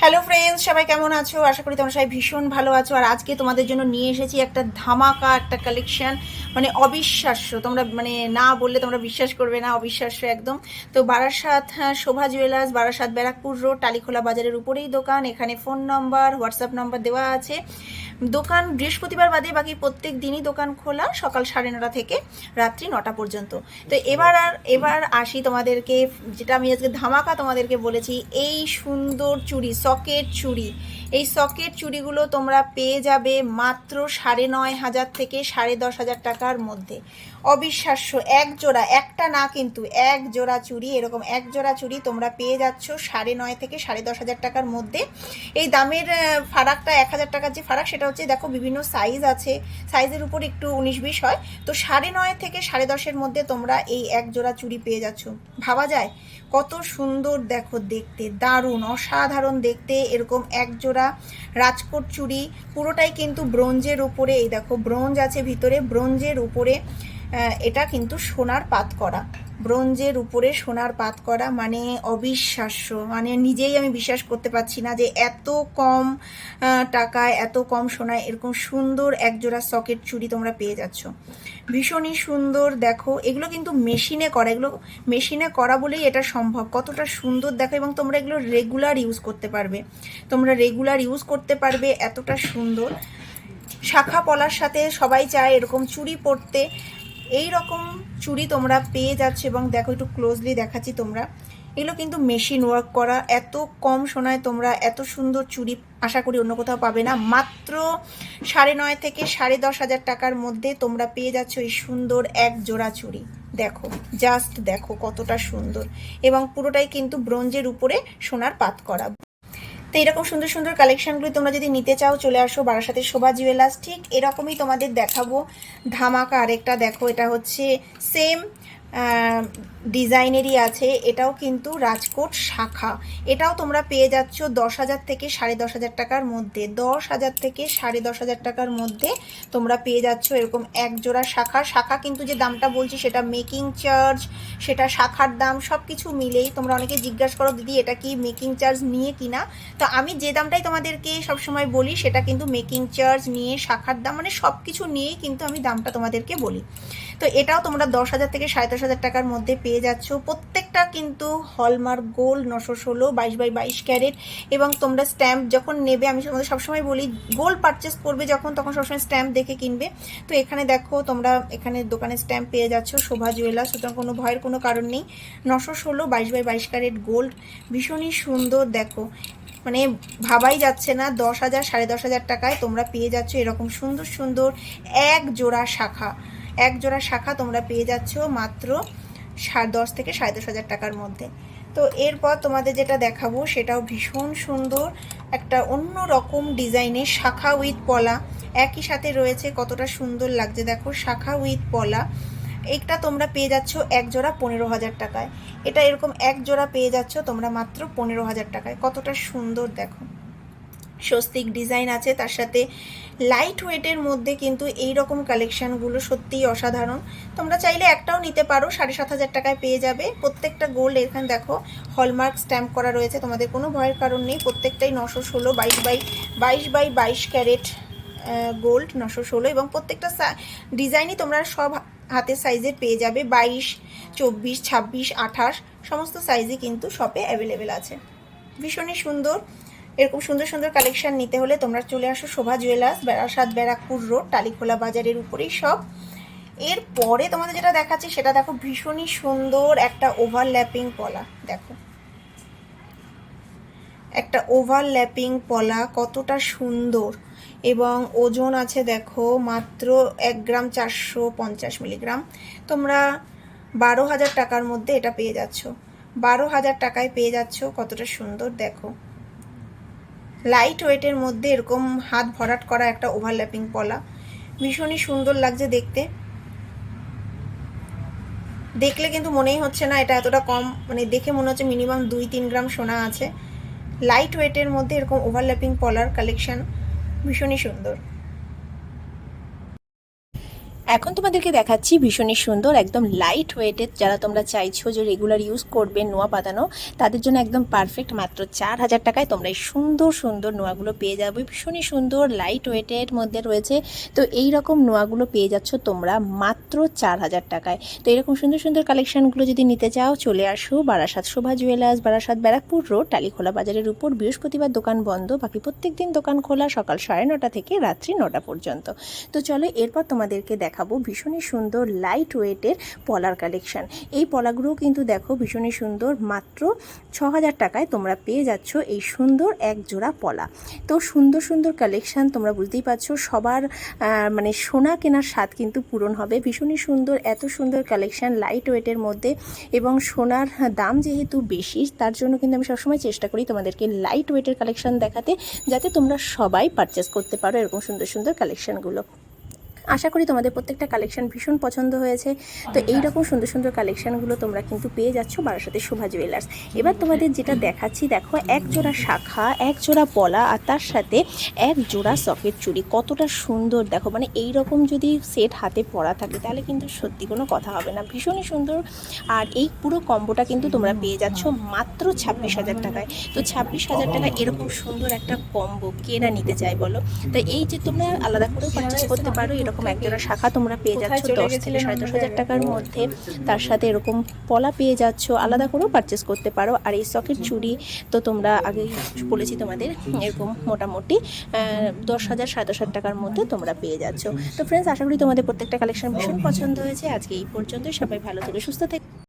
Hello friends সবাই কেমন আছো? আশা করি তোমরা সবাই ভীষণ ভালো আছো। আর আজকে তোমাদের জন্য নিয়ে এসেছি একটা ধামাকা একটা কালেকশন মানে অবিশ্বাস্য। তোমরা মানে না বললে তোমরা বিশ্বাস করবে না অবিশ্বাস্য একদম। তো বারাসাত হ্যাঁ, শোভা জুয়েলার্স বারাসাত ব্যারাকপুর রোড টালিখোলা বাজারের উপরেই দোকান। এখানে ফোন নম্বর হোয়াটসঅ্যাপ নম্বর দেওয়া আছে। দোকান বৃহস্পতিবার বাদে বাকি প্রত্যেক দিনই দোকান খোলা সকাল সাড়ে নটা থেকে রাত্রি নটা পর্যন্ত। তো এবার আর, এবার আসি তোমাদেরকে, যেটা আমি আজকে ধামাকা তোমাদেরকে বলেছি, এই সুন্দর চুড়ি সকেট চুড়ি। এই সকেট চুড়িগুলো তোমরা পেয়ে যাবে মাত্র সাড়ে নয় হাজার থেকে সাড়ে দশ হাজার টাকার মধ্যে। অবিশ্বাস্য, এক জোড়া, একটা না কিন্তু এক জোড়া চুড়ি, এরকম এক জোড়া চুড়ি তোমরা পেয়ে যাচ্ছ সাড়ে নয় থেকে সাড়ে দশ হাজার টাকার মধ্যে। এই দামের ফারাকটা এক হাজার টাকার যে ফারাক, সেটা হচ্ছে, দেখো বিভিন্ন সাইজ আছে। সাইজের উপর একটু উনিশ বিশ হয়। তো সাড়ে নয় থেকে সাড়ে দশের মধ্যে তোমরা এই এক জোড়া চুড়ি পেয়ে যাচ্ছ। ভাবা যায়? কত সুন্দর দেখো দেখতে, দারুণ, অসাধারণ দেখতে এরকম এক জোড়া রাজকোট চুড়ি। পুরোটাই কিন্তু ব্রোঞ্জের উপরে, এই দেখো ব্রোঞ্জ আছে ভিতরে, ব্রোঞ্জের উপরে এটা কিন্তু সোনার পাত করা। ব্রোঞ্জের উপরে সোনার পাত করা মানে অবিশ্বাস্য। মানে নিজেই আমি বিশ্বাস করতে পারছি না যে এত কম টাকায়, এত কম সোনায় এরকম সুন্দর একজোড়া সকেট চুড়ি তোমরা পেয়ে যাচ্ছ। ভীষণই সুন্দর, দেখো। এগুলো কিন্তু মেশিনে করা। এগুলো মেশিনে করা বলেই এটা সম্ভব। কতটা সুন্দর, দেখো, এবং তোমরা এগুলো রেগুলার ইউজ করতে পারবে। তোমরা রেগুলার ইউজ করতে পারবে, এতটা সুন্দর। শাখা পলার সাথে সবাই চায় এরকম চুড়ি পরতে। এই রকম চুড়ি তোমরা পেয়ে যাচ্ছ এবং দেখো একটু ক্লোজলি দেখাচ্ছি তোমরা। এগুলো কিন্তু মেশিন ওয়ার্ক করা, এত কম সোনায় তোমরা এত সুন্দর চুড়ি আশা করি অন্য কোথাও পাবে না। মাত্র সাড়ে নয় থেকে সাড়ে দশ হাজার টাকার মধ্যে তোমরা পেয়ে যাচ্ছ এই সুন্দর এক জোড়া চুড়ি। দেখো জাস্ট দেখো কতটা সুন্দর। এবং পুরোটাই কিন্তু ব্রোঞ্জের উপরে সোনার পাত করা। তো এরকম সুন্দর সুন্দর কালেকশনগুলি তোমরা যদি নিতে চাও, চলে আসো বারাসাতে শোভা জুয়েলার্স ঠিক এরকমই তোমাদের দেখাবো। ধামাকা আরেকটা দেখো, এটা হচ্ছে সেম ডিজাইনেরই আছে। এটাও কিন্তু রাজকোট শাখা। এটাও তোমরা পেয়ে যাচ্ছ দশ হাজার থেকে সাড়ে দশ হাজার টাকার মধ্যে। দশ হাজার থেকে সাড়ে দশ হাজার টাকার মধ্যে তোমরা পেয়ে যাচ্ছ এরকম এক জোড়া শাখা। শাখা কিন্তু যে দামটা বলছি, সেটা মেকিং চার্জ সেটা শাখার দাম সব কিছু মিলেই তোমরা অনেকে জিজ্ঞাসা করো, দিদি, এটা কি মেকিং চার্জ নিয়ে কিনা? তো আমি যে দামটাই তোমাদেরকে সবসময় বলি, সেটা কিন্তু মেকিং চার্জ নিয়ে, শাখার দাম মানে সব কিছু নিয়েই কিন্তু আমি দামটা তোমাদেরকে বলি। তো এটাও তোমরা দশ হাজার থেকে সাড়ে দশ হাজার টাকার মধ্যে পেয়ে যাচ্ছ। প্রত্যেকটা কিন্তু হলমার্ক গোল্ড নশো ষোলো, বাইশ বাই বাইশ ক্যারেট এবং তোমরা স্ট্যাম্প যখন নেবে, আমি তোমাদের সবসময় বলি গোল্ড পারচেস করবে যখন, তখন সবসময় স্ট্যাম্প দেখে কিনবে। তো এখানে দেখো, তোমরা এখানে দোকানে স্ট্যাম্প পেয়ে যাচ্ছ, শোভা জুয়েলার সুতরাং কোনো ভয়ের কোনো কারণ নেই। নশো ষোলো, বাইশ বাই বাইশ ক্যারেট গোল্ড ভীষণই সুন্দর, দেখো। মানে ভাবাই যাচ্ছে না, দশ হাজার, সাড়ে দশ হাজার টাকায় তোমরা পেয়ে যাচ্ছ এরকম সুন্দর সুন্দর এক জোড়া শাখা। এক জোড়া শাখা তোমরা পেয়ে যাচ্ছ মাত্র দশ থেকে সাড়ে দশ হাজার টাকার মধ্যে। তো এরপর তোমাদের যেটা দেখাবো, সেটাও ভীষণ সুন্দর একটা অন্য রকম ডিজাইনের শাখা উইথ পলা। একই সাথে রয়েছে, কতটা সুন্দর লাগছে। দেখো, শাখা উইথ পলা। এটা তোমরা পেয়ে যাচ্ছ এক জোড়া পনেরো হাজার টাকায়। এটা এরকম এক জোড়া পেয়ে যাচ্ছ তোমরা মাত্র পনেরো হাজার টাকায়। কতটা সুন্দর, দেখো। স্বস্তিক ডিজাইন আছে, তার সাথে লাইট ওয়েটের মধ্যে কিন্তু এই রকম কালেকশানগুলো সত্যিই অসাধারণ। তোমরা চাইলে একটাও নিতে পারো, সাড়ে সাত হাজার টাকায় পেয়ে যাবে। প্রত্যেকটা গোল্ড এখানে দেখো হলমার্ক স্ট্যাম্প করা রয়েছে, তোমাদের কোনো ভয়ের কারণ নেই। প্রত্যেকটাই নশো ষোলো বাইশ বাই বাইশ বাই বাইশ ক্যারেট গোল্ড নশো ষোলো এবং প্রত্যেকটা ডিজাইনই তোমরা সব হাতের সাইজের পেয়ে যাবে। বাইশ, চব্বিশ, ছাব্বিশ, আঠাশ, সমস্ত সাইজই কিন্তু শপে অ্যাভেলেবেল আছে। ভীষণই সুন্দর। এরকম সুন্দর সুন্দর কালেকশন নিতে হলে তোমরা চলে আসো শোভা জুয়েলার্স বেড়াসাত ব্যারাকপুর রোড টালিখোলা বাজারের উপরেই সব এরপরে তোমাদের যেটা দেখাচ্ছি, সেটা দেখো ভীষণই সুন্দর একটা ওভারল্যাপিং পলা, দেখো। একটা ওভারল্যাপিং পলা কতটা সুন্দর, এবং ওজন আছে দেখো মাত্র এক গ্রাম চারশো পঞ্চাশ মিলিগ্রাম তোমরা বারো হাজার টাকার মধ্যে এটা পেয়ে যাচ্ছ। বারো হাজার টাকায় পেয়ে যাচ্ছ কতটা সুন্দর, দেখো। লাইট ওয়েটের মধ্যে এরকম হাত ভরাট করা একটা ওভারল্যাপিং পলা। ভীষণই সুন্দর লাগছে দেখতে। দেখলে কিন্তু মনেই হচ্ছে না, এটা এতটা কম মানে দেখে মনে হচ্ছে মিনিমাম দুই তিন গ্রাম সোনা আছে। লাইট ওয়েটের মধ্যে এরকম ওভারল্যাপিং পলার কালেকশান ভীষণই সুন্দর। এখন তোমাদেরকে দেখাচ্ছি ভীষণই সুন্দর, একদম লাইট ওয়েটের যারা তোমরা চাইছো যে রেগুলার ইউজ করবে নোয়া পাতানো, তাদের জন্য একদম পারফেক্ট মাত্র চার হাজার টাকায় তোমরা এই সুন্দর সুন্দর নোয়াগুলো পেয়ে যাবে। ভীষণই সুন্দর লাইট ওয়েটের মধ্যে রয়েছে। তো এই রকম নোয়াগুলো পেয়ে যাচ্ছ তোমরা মাত্র চার হাজার টাকায়। তো এরকম সুন্দর সুন্দর কালেকশানগুলো যদি নিতে চাও, চলে আসো বারাসাত শোভা জুয়েলার্স বারাসাত ব্যারাকপুর রোড টালিখোলা বাজারের উপর। বৃহস্পতিবার দোকান বন্ধ, বাকি প্রত্যেক দিন দোকান খোলা সকাল সাড়ে নটা থেকে রাত্রি নটা পর্যন্ত। তো চলো এরপর তোমাদেরকে দেখাবো ভীষণই সুন্দর লাইট ওয়েটের পলার কালেকশন এই পলাগুলো কিন্তু দেখো ভীষণই সুন্দর, মাত্র ছ হাজার টাকায় তোমরা পেয়ে যাচ্ছ এই সুন্দর এক জোড়া পলা। তো সুন্দর সুন্দর কালেকশান তোমরা বুঝতেই পারছ, সবার মানে সোনা কেনার স্বাদ কিন্তু পূরণ হবে। ভীষণই সুন্দর, এত সুন্দর কালেকশন লাইট ওয়েটের মধ্যে এবং সোনার দাম যেহেতু বেশি, তার জন্য কিন্তু আমি সবসময় চেষ্টা করি তোমাদেরকে লাইট ওয়েটের কালেকশান দেখাতে, যাতে তোমরা সবাই পারচেস করতে পারো এরকম সুন্দর সুন্দর কালেকশনগুলো আশা করি তোমাদের প্রত্যেকটা কালেকশন ভীষণ পছন্দ হয়েছে। তো এই রকম সুন্দর সুন্দর কালেকশনগুলো তোমরা কিন্তু পেয়ে যাচ্ছ বারাসাতে শোভা জুয়েলার্স এবার তোমাদের যেটা দেখাচ্ছি দেখো এক জোড়া শাখা এক জোড়া পলা আর তার সাথে এক জোড়া সকেট চুড়ি। কতটা সুন্দর দেখো মানে এই রকম যদি সেট হাতে পরা থাকে তাহলে কিন্তু সত্যি কোনো কথা হবে না। ভীষণই সুন্দর। আর এই পুরো কম্বোটা কিন্তু তোমরা পেয়ে যাচ্ছ মাত্র ছাব্বিশ হাজার টাকায়। তো ছাব্বিশ হাজার টাকায় এরকম সুন্দর একটা কম্বো কেনা নিতে চাই বলো? তো এই যে তোমরা আলাদা করেও পারচেস করতে পারো এরকম একজোড়া শাখা তোমরা পেয়ে যাচ্ছ দশ থেকে সাড়ে দশ হাজার টাকার মধ্যে তার সাথে এরকম পলা পেয়ে যাচ্ছ আলাদা করেও পারচেস করতে পারো। আর এই সকেট চুড়ি তো তোমরা আগে বলেছি তোমাদের এরকম মোটামুটি দশ হাজার সাড়ে দশ হাজার টাকার মধ্যে তোমরা পেয়ে যাচ্ছ। তো ফ্রেন্ডস আশা করি তোমাদের প্রত্যেকটা কালেকশন ভীষণ পছন্দ হয়েছে। আজকে এই পর্যন্তই সবাই ভালো থেকে সুস্থ থেকে।